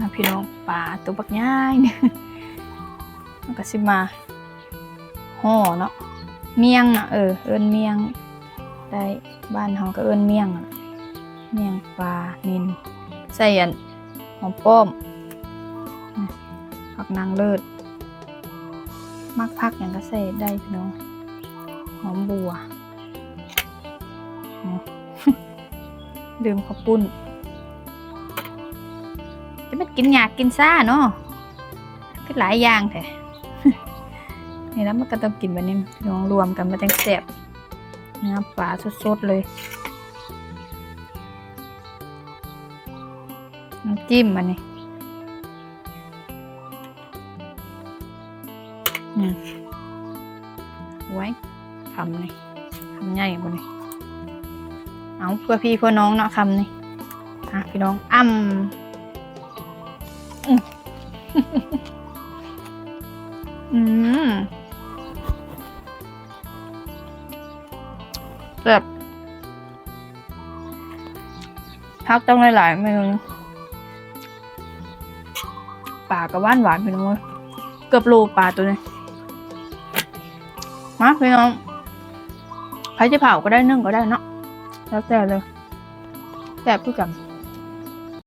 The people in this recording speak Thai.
อะพี่น้องปลาตัวบักย่ายเนี่ยมันก็สิมาห่อเนาะเมียงอะเออเอินเมียงได้บ้านเฮาก็เอินเมียงอะเมียงปลานินใส่อันหอมป้อมผักนางเลิศมักพักอย่างก็ใส่ได้พี่น้องหอมบัวอืมดื่มข้าวปุ้น จะไม่กินหยากกินซ่าเนาะก็หลายอย่างแท้นี่แล้วมันก็ต้องกินแบบนี้ลองรวมกันมาจังแซ่บเนื้อปลาสดๆเลยน้ำจิ้มมันนี่อืมไว้คำนี่คำใหญ่บนนี่เอาเพื่อพี่เพื่อน้องเนาะคำนี่อะพี่น้องอ้ำ อืมแบบพักต้องหลายๆเมนูปลากับว่านหวานพี่น้องเว้ยเกือบโลปลาตัวนี้มาพี่น้องใครจะเผาก็ได้นึ่งก็ได้เนาะแล้วแต่เลยแซ่บพูดกัน